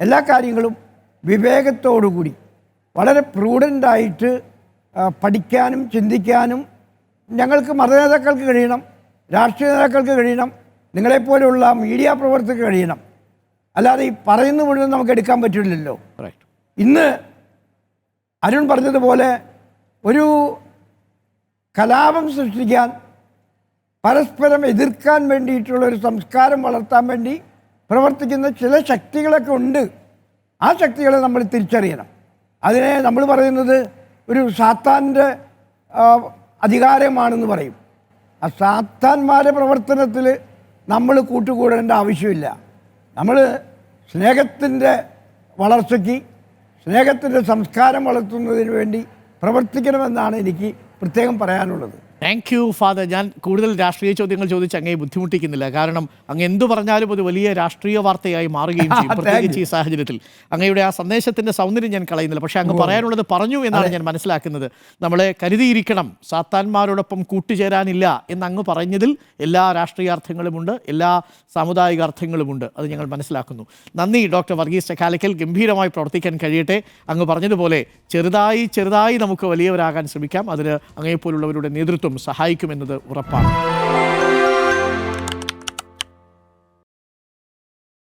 എല്ലാ കാര്യങ്ങളും വിവേകത്തോടുകൂടി വളരെ പ്രൂഡന്റായിട്ട് പഠിക്കാനും ചിന്തിക്കാനും ഞങ്ങൾക്ക് മതനേതാക്കൾക്ക് കഴിയണം രാഷ്ട്രീയ നേതാക്കൾക്ക് കഴിയണം നിങ്ങളെപ്പോലെയുള്ള മീഡിയ പ്രവർത്തകർക്ക് കഴിയണം. അല്ലാതെ ഈ പറയുന്ന മുഴുവൻ നമുക്ക് എടുക്കാൻ പറ്റില്ലല്ലോ. ഇന്ന് അരുൺ പറഞ്ഞതുപോലെ ഒരു കലാപം സൃഷ്ടിക്കാൻ പരസ്പരം എതിർക്കാൻ വേണ്ടിയിട്ടുള്ള ഒരു സംസ്കാരം വളർത്താൻ വേണ്ടി പ്രവർത്തിക്കുന്ന ചില ശക്തികളൊക്കെ ഉണ്ട്. ആ ശക്തികളെ നമ്മൾ തിരിച്ചറിയണം. അതിനെ നമ്മൾ പറയുന്നത് ഒരു സാത്താന്റെ അധികാരമാണെന്ന് പറയും. ആ സാത്താന്മാരുടെ പ്രവർത്തനത്തിൽ നമ്മൾ കൂട്ടുകൂടേണ്ട ആവശ്യമില്ല. നമ്മൾ സ്നേഹത്തിന്റെ വളർച്ചയ്ക്ക് സ്നേഹത്തിന്റെ സംസ്കാരം വളർത്തുന്നതിന് വേണ്ടി പ്രവർത്തിക്കണമെന്നാണ് എനിക്ക് പ്രത്യേകം പറയാനുള്ളത്. താങ്ക് യു ഫാദർ ഞാൻ കൂടുതൽ രാഷ്ട്രീയ ചോദ്യങ്ങൾ ചോദിച്ച് അങ്ങേ ബുദ്ധിമുട്ടിക്കുന്നില്ല. കാരണം അങ്ങ് എന്തു പറഞ്ഞാലും ഒരു വലിയ രാഷ്ട്രീയ വാർത്തയായി മാറുകയും ചെയ്യും. പ്രത്യേകിച്ച് ഈ സാഹചര്യത്തിൽ. അങ്ങയുടെ ആ സന്ദേശത്തിന്റെ സൗന്ദര്യം ഞാൻ കളയുന്നില്ല. പക്ഷേ അങ്ങ് പറയാനുള്ളത് പറഞ്ഞു എന്നാണ് ഞാൻ മനസ്സിലാക്കുന്നത്. നമ്മളെ കരുതിയിരിക്കണം. സാത്താന്മാരോടൊപ്പം കൂട്ടുചേരാനില്ല എന്ന് അങ്ങ് പറഞ്ഞതിൽ എല്ലാ രാഷ്ട്രീയാർത്ഥങ്ങളുമുണ്ട്. എല്ലാ സാമുദായിക അർത്ഥങ്ങളുമുണ്ട് അത് ഞങ്ങൾ മനസ്സിലാക്കുന്നു. നന്ദി ഡോക്ടർ വർഗീസ് ചക്കാലയ്ക്കൽ ഗംഭീരമായി പ്രവർത്തിക്കാൻ കഴിയട്ടെ. അങ്ങ് പറഞ്ഞതുപോലെ ചെറുതായി ചെറുതായി നമുക്ക് വലിയവരാകാൻ ശ്രമിക്കാം. അതിന് അങ്ങേപ്പോലുള്ളവരുടെ നേതൃത്വം സഹായിക്കുമെന്നത് ഉറപ്പാണ്.